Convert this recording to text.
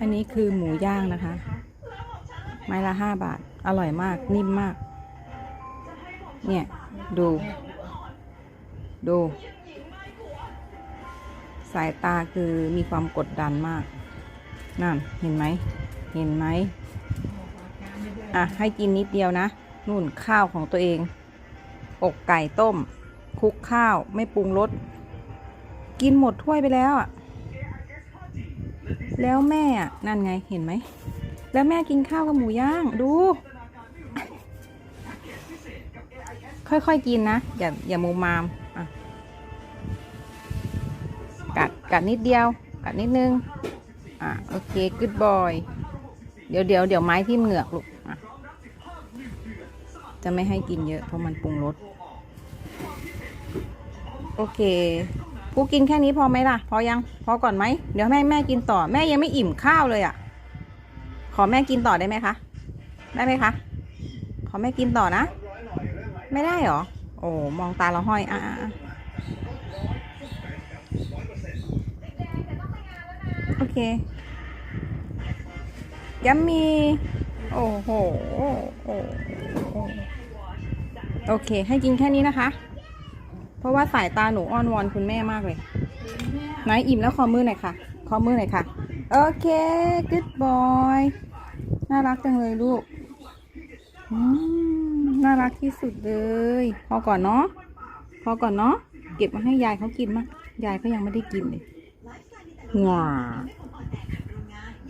อันนี้คือหมูย่างนะคะ ไม้ละห้าบาท อร่อยมาก นิ่มมาก เนี่ย ดู ดู สายตาคือมีความกดดันมาก นั่น เห็นไหม เห็นไหม อะ ให้กินนิดเดียวนะ นู่นข้าวของตัวเอง อกไก่ต้มคลุกข้าว ไม่ปรุงรส กินหมดถ้วยไปแล้วอะ แล้วแม่อะนั่นไงเห็นไหม แล้วแม่กินข้าวกับหมูย่าง ดู ค่อยๆกินนะ อย่าอย่ามูมามอะกัดกัดนิดเดียว กัดนิดนึง อะโอเค good boy เดี๋ยวเดี๋ยวเดี๋ยวไม้ที่เหงือกลูกอะจะไม่ให้กินเยอะเพราะมันปรุงรสโอเค กูกินแค่นี้พอไหมล่ะ พอยัง พอก่อนไหม เดี๋ยวแม่แม่กินต่อ แม่ยังไม่อิ่มข้าวเลยอะ่ะ ขอแม่กินต่อได้ไหมคะ ได้ไหมคะ ขอแม่กินต่อนะ ไม่ได้หรอ โอ้ มองตาเราห้อย อะโอเคยัมมีโอ้โห โอ้โหโอเค ให้กินแค่นี้นะคะ เพราะว่าสายตาหนูอ้อนวอนคุณแม่มากเลยไหนอิ่มแล้วขอมือหน่อยค่ะ ขอมือหน่อยค่ะ โอเค good boy น่ารักจังเลยลูกอืมน่ารักที่สุดเลย พอก่อนเนาะ พอก่อนเนาะ เก็บมาให้ยายเขากินมั้งยายก็ยังไม่ได้กินเลยงา